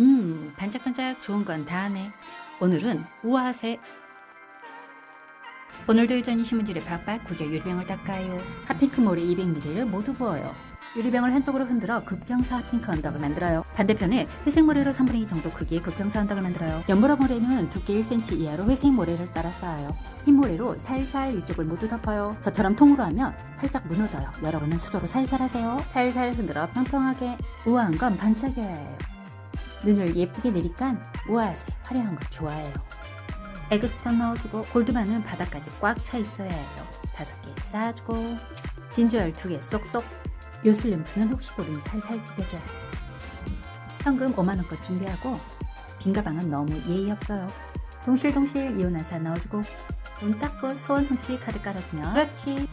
음, 반짝반짝 좋은 건 다 하네. 오늘은 우아세. 오늘도 여전히 신문지를 박박 구겨 유리병을 닦아요. 핫핑크몰에 200ml를 모두 부어요. 유리병을 한쪽으로 흔들어 급경사 핫핑크 언덕을 만들어요. 반대편에 회색 모래로 3분의 2 정도 크기의 급경사 언덕을 만들어요. 연보라 모래는 두께 1cm 이하로 회색 모래를 따라 쌓아요. 흰 모래로 살살 위쪽을 모두 덮어요. 저처럼 통으로 하면 살짝 무너져요. 여러분은 수저로 살살 하세요. 살살 흔들어 평평하게. 우아한 건 반짝여야 해요. 눈을 예쁘게 내리깐 우아하세 화려한 걸 좋아해요. 에그스턴 넣어주고 골드만은 바닥까지 꽉 차 있어야 해요. 다섯 개 쌓아주고 진주알 두 개 쏙쏙 요술 램프는 혹시 모르니 살살 비벼줘야 해요. 현금 5만원 것 준비하고 빈 가방은 너무 예의 없어요. 동실동실 이온화사 넣어주고 눈 닦고 소원 성취 카드 깔아주면 그렇지